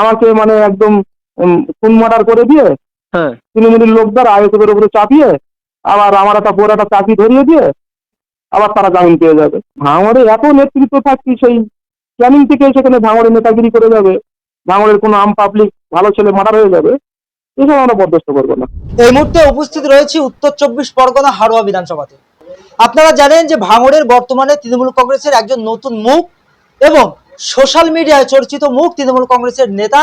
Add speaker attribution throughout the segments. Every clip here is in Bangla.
Speaker 1: আমাকে মানে একদম খুন মার্ডার করে দিয়ে
Speaker 2: হ্যাঁ।
Speaker 1: তৃণমূলের লোকদের আয়োজকের উপরে চাপিয়ে আবার আমার একটা বড় একটা চাকরি ধরিয়ে দিয়ে আবার তারা জামিন পেয়ে যাবে। ভাঙড়ে এত নেতৃত্ব থাকছি সেই ক্যানিং থেকে সেখানে ভাঙড়ে নেতাগিরি করে যাবে। ভাঙড়ের কোনো আম পাবলিক ভালো ছেলে মার্ডার হয়ে যাবে এসব আমরা বরদাস্ত করব না।
Speaker 3: এই মুহূর্তে উপস্থিত রয়েছে উত্তর চব্বিশ পরগনা হাড়োয়া বিধানসভাতে। আপনারা জানেন যে ভাঙড়ের বর্তমানে তৃণমূল কংগ্রেসের একজন নতুন মুখ এবং সোশ্যাল মিডিয়ায় চর্চিত মুখ তৃণমূল কংগ্রেসের নেতা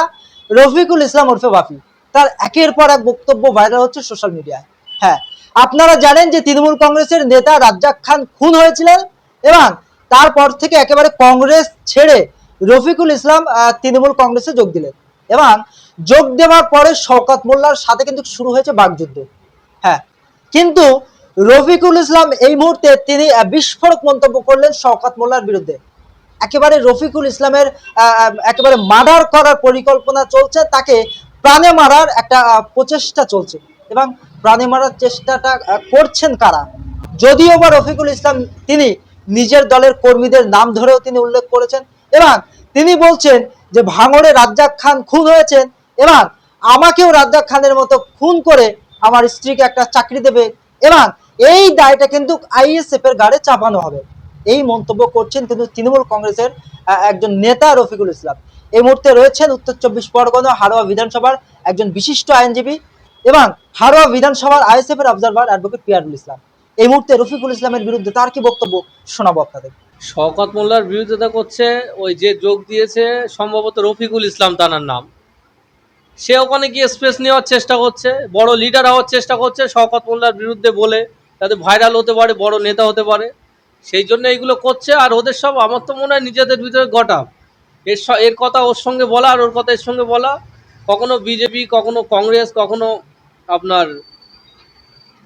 Speaker 3: রফিকুল ইসলাম ওরফে বাপি তার একের পর এক বক্তব্য ভাইরাল হচ্ছে সোশ্যাল মিডিয়ায়। হ্যাঁ আপনারা জানেন যে তৃণমূল কংগ্রেসের নেতা রাজ্জাক খান খুন হয়েছিলেন এবং তারপর থেকে একেবারে কংগ্রেস ছেড়ে রফিকুল ইসলাম তৃণমূল কংগ্রেসে যোগ দিলেন। এবং যোগ দেওয়ার পরে শওকাত মোল্লার সাথে কিন্তু শুরু হয়েছে বাগযুদ্ধ হ্যাঁ কিন্তু রফিকুল ইসলাম এই মুহূর্তে তিনি বিস্ফোরক মন্তব্য করলেন শওকাত মোল্লার বিরুদ্ধে। একেবারে রফিকুল ইসলামের একেবারে মার্ডার করার পরিকল্পনা চলছে, তাকে প্রাণে মারার একটা প্রচেষ্টা চলছে। এবং প্রাণে মারার চেষ্টাটা করছেন কারা? যদিও বা রফিকুল ইসলাম তিনি নিজের দলের কর্মীদের নাম ধরেও তিনি উল্লেখ করেছেন, এবং তিনি বলছেন যে ভাঙড়ে রাজ্জাক খান খুন হয়েছেন, এবং আমাকেও রাজ্জাক খানের মতো খুন করে আমার স্ত্রীকে একটা চাকরি দেবে, এবং এই দায়টা কিন্তু আইএসএফ এর গাড়ে চাপানো হবে। এই মন্তব্য করছেন কিন্তু তৃণমূল কংগ্রেসের একজন নেতা রফিকুল ইসলাম। এই মুহূর্তে রয়েছেন উত্তর চব্বিশ পরগনা হারোয়া বিধানসভার একজন বিশিষ্ট আইনজীবী এবং হাড়োয়া বিধানসভার আইএসএফ এর অবজারভার অ্যাডভোকেট পিয়ারুল ইসলাম। এই মুহূর্তে রফিকুল ইসলামের বিরুদ্ধে তার কি বক্তব্য শোনাবো আপনাদের?
Speaker 2: শওকত মোল্লার বিরোধিতা করছে, ওই যে যোগ দিয়েছে সম্ভবত রফিকুল ইসলাম তানার নাম। সে ওখানে গিয়ে স্পেস নেওয়ার চেষ্টা করছে, বড় লিডার হওয়ার চেষ্টা করছে শওকত মোল্লার বিরুদ্ধে বলে, যাতে ভাইরাল হতে পারে, বড় নেতা হতে পারে। সেই জন্য এইগুলো করছে, আর ওদের সব, আমার তো মনে হয় নিজেদের ভিতরে গটাপ এর এর কথা ওর সঙ্গে বলা আর ওর কথা এর সঙ্গে বলা। কখনো বিজেপি, কখনো কংগ্রেস, কখনো আপনার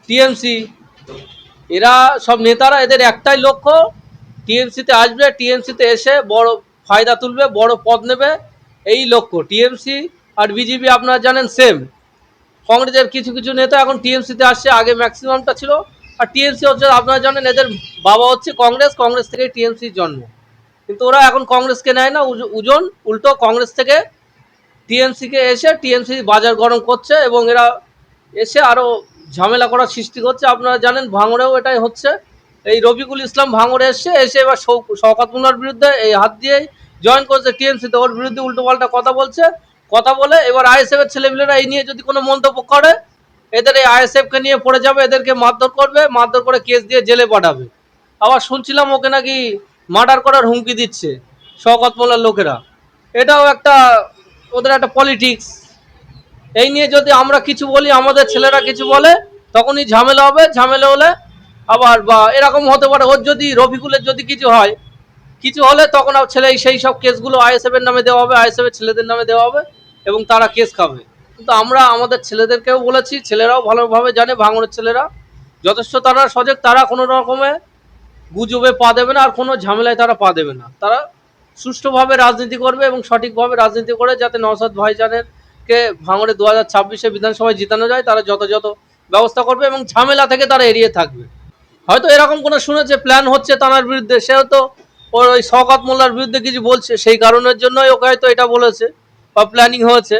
Speaker 2: টিএমসি এরা সব নেতারা, এদের একটাই লক্ষ্য টিএমসিতে আসবে টিএমসিতে এসে বড় ফায়দা তুলবে, বড় পদ নেবে, এই লক্ষ্য। টিএমসি আর বিজেপি আপনারা জানেন সেম কংগ্রেসের কিছু কিছু নেতা এখন টিএমসিতে আসছে, আগে ম্যাক্সিমামটা ছিল আর টিএমসি হচ্ছে, আপনারা জানেন, এদের বাবা হচ্ছে কংগ্রেস কংগ্রেস থেকে টিএমসির জন্ম। কিন্তু ওরা এখন কংগ্রেসকে নেয় না উজন, উল্টো কংগ্রেস থেকে টিএমসিকে এসে টিএমসি বাজার গরম করছে এবং এরা এসে আরও ঝামেলা করার সৃষ্টি করছে। আপনারা জানেন, ভাঙড়েও এটাই হচ্ছে। এই রবিকুল ইসলাম ভাঙড়ে এসে এসে এবার শওকত মোল্লার বিরুদ্ধে এই হাত দিয়েই জয়েন করছে করেছে টিএমসিতে। ওর বিরুদ্ধে উল্টোপাল্টা কথা বলছে, কথা বলে এবার আইএসএফ এর ছেলেমেয়েরা এই নিয়ে যদি কোনো মন্তব্য করে এদের এই আইএসএফকে নিয়ে পড়ে যাবে, এদেরকে মারধর করবে, মারধর করে কেস দিয়ে জেলে পাঠাবে। আবার শুনছিলাম ওকে নাকি মার্ডার করার হুমকি দিচ্ছে শওকত মোল্লার লোকেরা। এটাও একটা ওদের একটা পলিটিক্স। এই নিয়ে যদি আমরা কিছু বলি, আমাদের ছেলেরা কিছু বলে, তখনই ঝামেলা হবে, ঝামেলা হলে আবার বা এরকম হতে পারে, ওর যদি রফিকুলের যদি কিছু হয়, কিছু হলে তখন ছেলে সেই সব কেসগুলো আইএসএফ এর নামে দেওয়া হবে আইএসএফ এর ছেলেদের নামে দেওয়া হবে এবং তারা কেস খাবে। কিন্তু আমরা আমাদের ছেলেদেরকেও বলেছি, ছেলেরাও ভালোভাবে জানে, ভাঙনের ছেলেরা। যথেষ্ট তারা সজাগ, তারা কোনো রকমে গুজবে পা দেবে না, আর কোনো ঝামেলায় তারা পা দেবে না। তারা সুষ্ঠুভাবে রাজনীতি করবে এবং সঠিকভাবে রাজনীতি করে যাতে নওসাদ ভাইজানের কে ভাঙড়ে দু হাজার ছাব্বিশে বিধানসভায় জিতানো যায়, তারা যথাযথ ব্যবস্থা করবে এবং ঝামেলা থেকে তারা এড়িয়ে থাকবে। হয়তো এরকম কোনো শুনেছে, প্ল্যান হচ্ছে তানার বিরুদ্ধে সে হয়তো ওর ওই শওকত মোল্লার বিরুদ্ধে কিছু বলছে, সেই কারণের জন্যই ওকে হয়তো এটা বলেছে বা প্ল্যানিং হয়েছে।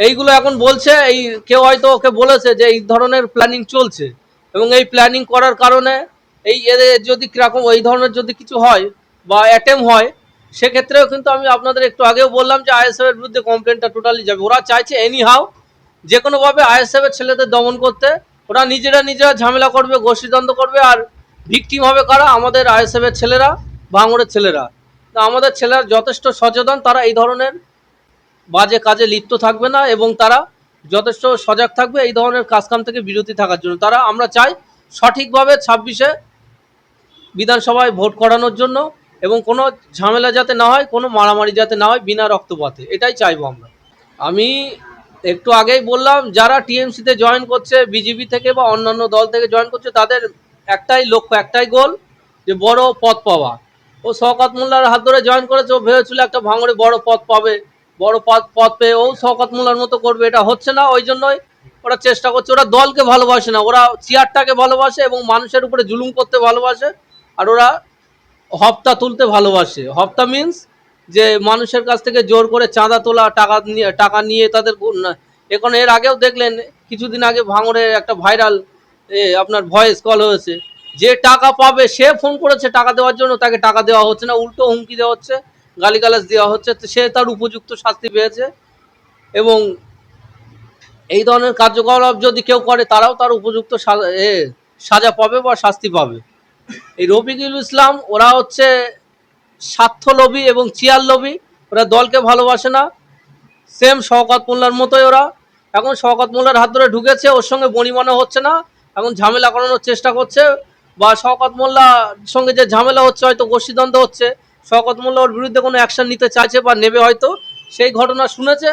Speaker 2: এইগুলো এখন বলছে, এই কেউ হয়তো ওকে বলেছে যে এই ধরনের প্ল্যানিং চলছে। এবং এই প্ল্যানিং করার কারণে এই এদের যদি কীরকম, এই ধরনের যদি কিছু হয় বা অ্যাটেম হয়, সেক্ষেত্রেও কিন্তু আমি আপনাদের একটু আগেও বললাম যে আইএসএফ এর বিরুদ্ধে কমপ্লেনটা টোটালি যাবে। ওরা চাইছে এনি হাও যে কোনোভাবে আইএসএফ এর ছেলেদের দমন করতে। ওরা নিজেরা নিজেরা ঝামেলা করবে, গোষ্ঠীদ্বন্দ্ব করবে আর ভিকটিম হবে কারা? আমাদের আইএসএফ এর ছেলেরা ভাঙড়ের ছেলেরা। তা আমাদের ছেলেরা যথেষ্ট সচেতন, তারা এই ধরনের বাজে কাজে লিপ্ত থাকবে না এবং তারা যথেষ্ট সজাগ থাকবে এই ধরনের কাজকাম থেকে বিরতি থাকার জন্য। তারা, আমরা চাই সঠিকভাবে ছাব্বিশে বিধানসভায় ভোট করানোর জন্য এবং কোনো ঝামেলা যাতে না হয়, কোনো মারামারি যাতে না হয় বিনা রক্তপাতে। এটাই চাইব আমরা। আমি একটু আগেই বললাম, যারা টিএমসিতে জয়েন করছে, বিজেপি থেকে বা অন্যান্য দল থেকে জয়েন করছে, তাদের একটাই লক্ষ্য, একটাই গোল যে বড় পদ পাওয়া। ও শওকত মোল্লার হাত ধরে জয়েন করেছে, ও ভেবেছিল একটা ভাঙড়ে বড় পদ পাবে। বড় পদ পদ পেয়ে ও শওকত মোল্লার মতো করবে, এটা হচ্ছে না, ওই জন্যই ওরা চেষ্টা করছে। ওরা দলকে ভালোবাসে না, ওরা চেয়ারটাকে ভালোবাসে এবং মানুষের উপরে জুলুম করতে ভালোবাসে আর ওরা হপ্তা তুলতে ভালোবাসে। হপ্তা মিন্স যে মানুষের কাছ থেকে জোর করে চাঁদা তোলা, টাকা নিয়ে টাকা নিয়ে তাদের এখন এর আগেও দেখলেন, কিছুদিন আগে ভাঙড়ে একটা ভাইরাল আপনার ভয়েস কল হয়েছে। যে টাকা পাবে, সে ফোন করেছে টাকা দেওয়ার জন্য, তাকে টাকা দেওয়া হচ্ছে না, উল্টো হুমকি দেওয়া হচ্ছে। গালিগালাজ দেওয়া হচ্ছে সে তার উপযুক্ত শাস্তি পেয়েছে। এবং এই ধরনের কার্যকলাপ যদি কেউ করে, তারাও তার উপযুক্ত সাজা পাবে বা শাস্তি পাবে। এই রফিকুল ইসলাম, ওরা হচ্ছে স্বার্থলোভী এবং চিয়ার লোভী ওরা দলকে ভালোবাসে না। সেম শওকত মোল্লার মতোই ওরা। এখন শওকত মোল্লার হাত ধরে ঢুকেছে, ওর সঙ্গে বনিমানা হচ্ছে না। এখন ঝামেলা করানোর চেষ্টা করছে। বা শওকত মোল্লার সঙ্গে যে ঝামেলা হচ্ছে, হয়তো গোষ্ঠীদ্বন্দ্ব হচ্ছে। শওকত মোল্লা ওর বিরুদ্ধে কোনো অ্যাকশন নিতে চাইছে বা নেবে হয়তো, সেই ঘটনা শুনেছে,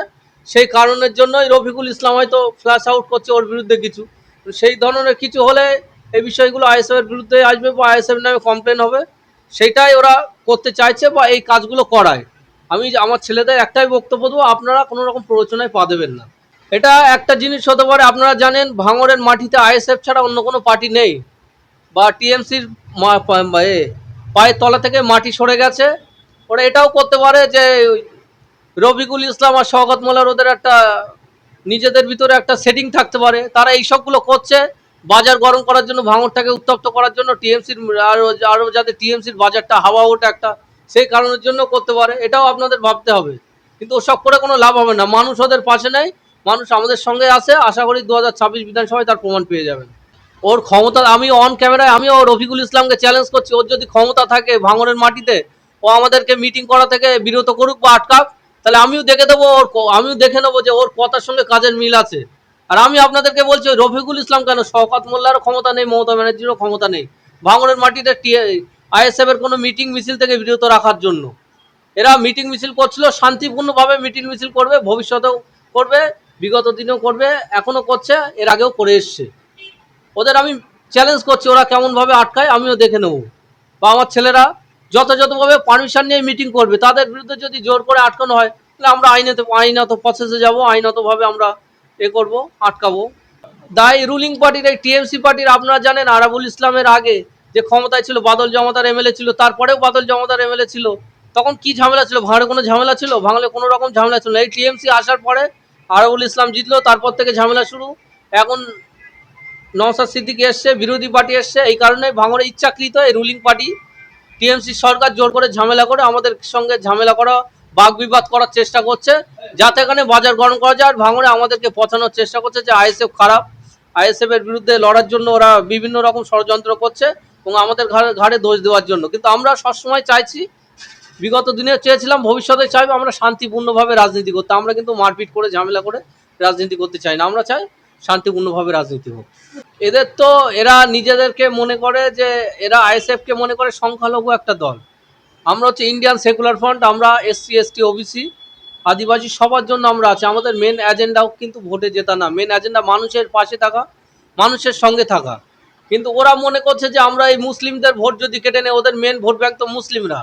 Speaker 2: সেই কারণের জন্যই রফিকুল ইসলাম হয়তো ফ্ল্যাশ আউট করছে ওর বিরুদ্ধে কিছু। সেই ধরনের কিছু হলে এই বিষয়গুলো আইএসএফের বিরুদ্ধে আসবে বা আইএসএফ নামে কমপ্লেন হবে। সেটাই ওরা করতে চাইছে বা এই কাজগুলো করায়। আমি আমার ছেলেদের একটাই বক্তব্য দেবো, আপনারা কোনো রকম প্ররোচনায় পা দেবেন না। এটা একটা জিনিস হতে পারে, আপনারা জানেন ভাঙড়ের মাটিতে আইএসএফ ছাড়া অন্য কোনো পার্টি নেই। বা টিএমসির পায়ের তলা থেকে মাটি সরে গেছে। ওরা এটাও করতে পারে যে রবিকুল ইসলাম আর শওকত মোল্লার ওদের একটা নিজেদের ভিতরে একটা সেটিং থাকতে পারে। তারা এই সবগুলো করছে। বাজার গরম করার জন্য, ভাঙরটাকে উত্তপ্ত করার জন্য টিএমসির আরও আরও যাতে টিএমসির বাজারটা হাওয়া ওঠে একটা, সেই কারণের জন্য করতে পারে। এটাও আপনাদের ভাবতে হবে। কিন্তু ওসব করে কোনো লাভ হবে না। মানুষ ওদের পাশে নেই। মানুষ আমাদের সঙ্গে আছে। আশা করি দু হাজার ছাব্বিশ বিধানসভায় তার প্রমাণ পেয়ে যাবেন। ওর ক্ষমতা, আমি অন ক্যামেরায় আমি আমিও রফিকুল ইসলামকে চ্যালেঞ্জ করছি। ওর যদি ক্ষমতা থাকে ভাঙরের মাটিতে, ও আমাদেরকে মিটিং করা থেকে বিরত করুক বা আটকাক, তাহলে আমিও দেখে দেবো ওর আমিও দেখে নেব যে ওর কথার সঙ্গে কাজের মিল আছে। আর আমি আপনাদেরকে বলছি, রফিকুল ইসলাম কেন? শওকাত মোল্লারও ক্ষমতা নেই, মমতা ব্যানার্জিরও ক্ষমতা নেই। ভাঙরের মাটিতে আইএসএফ এর কোনো মিটিং মিছিল থেকে বিরত রাখার জন্য। এরা মিটিং মিছিল করছিল, শান্তিপূর্ণভাবে মিটিং মিছিল করবে, ভবিষ্যতেও করবে, বিগত দিনেও করবে, এখনও করছে, এর আগেও করে এসছে। ওদের আমি চ্যালেঞ্জ করছি, ওরা কেমনভাবে আটকায়, আমিও দেখে নেব। বা আমার ছেলেরা যথাযথভাবে পারমিশন নিয়ে মিটিং করবে, তাদের বিরুদ্ধে যদি জোর করে আটকানো হয়, তাহলে আমরা আইনত আইনত প্রসেসে যাব, আইনতভাবে আমরা এ করব, আটকাবো। দায় রুলিং পার্টির এই টিএমসি পার্টির আপনারা জানেন, আরাবুল ইসলামের আগে যে ক্ষমতায় ছিল, বাদল জমাদার এমএলএ ছিল, তারপরেও বাদল জমাদার এমএলএ ছিল, তখন কি ঝামেলা ছিল? ভাঙড়ে কোনো ঝামেলা ছিল? ভাঙলে কোনো রকম ঝামেলা ছিল। এই টিএমসি আসার পরে আরাবুল ইসলাম জিতলো, তারপর থেকে ঝামেলা শুরু। এখন নওসাদ সিদ্দিকি এসছে, বিরোধী পার্টি এসছে, এই কারণে ভাঙড়ে ইচ্ছাকৃত এই রুলিং পার্টি টিএমসি সরকার জোর করে ঝামেলা করে আমাদের সঙ্গে ঝামেলা করা, বাক বিবাদ করার চেষ্টা করছে, যাতে এখানে বাজার গরম করা যায়, আর ভাঙড়ে আমাদেরকে পচানোর চেষ্টা করছে যে আইএসএফ খারাপ, আইএসএফ এর বিরুদ্ধে লড়ার জন্য ওরা বিভিন্ন রকম ষড়যন্ত্র করছে এবং আমাদের ঘাড়ে ঘাড়ে দোষ দেওয়ার জন্য। কিন্তু আমরা সবসময় চাইছি, বিগত দিনে চেয়েছিলাম, ভবিষ্যতে চাইব আমরা শান্তিপূর্ণভাবে রাজনীতি করতে, আমরা কিন্তু মারপিট করে ঝামেলা করে রাজনীতি করতে চাই না। আমরা চাই শান্তিপূর্ণভাবে রাজনীতি হোক। এদের তো এরা নিজেদেরকে মনে করে যে, এরা আইএসএফ কে মনে করে সংখ্যালঘু একটা দল। আমরা হচ্ছে ইন্ডিয়ান সেকুলার ফ্রন্ট আমরা এসসি, এসটি, ওবিসি, আদিবাসী, সবার জন্য আমরা আছি। আমাদের মেন এজেন্ডাও কিন্তু ভোটে জেতা না। মেন এজেন্ডা মানুষের পাশে থাকা, মানুষের সঙ্গে থাকা। কিন্তু ওরা মনে করছে যে, আমরা এই মুসলিমদের ভোট যদি কেটে নেই ওদের মেন ভোট ব্যাংক তো মুসলিমরা।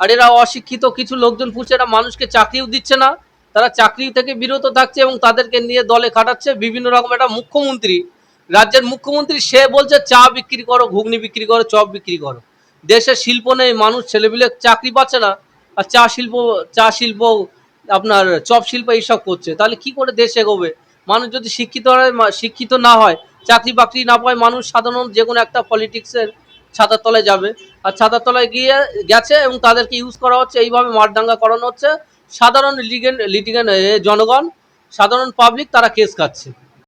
Speaker 2: আর এরা অশিক্ষিত কিছু লোকজন পুষছে এরা মানুষকে চাকরিও দিচ্ছে না। তারা চাকরি থেকে বিরত থাকছে এবং তাদেরকে নিয়ে দলে খাটাচ্ছে। বিভিন্ন রকম একটা মুখ্যমন্ত্রী, রাজ্যের মুখ্যমন্ত্রী, সে বলছে, চা বিক্রি করো, ঘুগনি বিক্রি করো, চপ বিক্রি করো। দেশে শিল্প নেই, মানুষ, ছেলেপিলে চাকরি পাচ্ছে না। আর চা শিল্প চা শিল্প, আপনার চপ শিল্প এইসব করছে। তাহলে কি করে দেশ এগোবে? মানুষ যদি শিক্ষিত হয় শিক্ষিত না হয়, চাকরি বাকরি না পায়, মানুষ সাধারণ যে কোনো একটা পলিটিক্সের ছাতার তলায় যাবে। আর ছাতার তলায় গিয়ে গেছে এবং তাদেরকে ইউজ করা হচ্ছে। এইভাবে মারদাঙ্গা করানো হচ্ছে। সাধারণ লিগেন লিটিগেন জনগণ সাধারণ পাবলিক তারা কেস খাচ্ছে।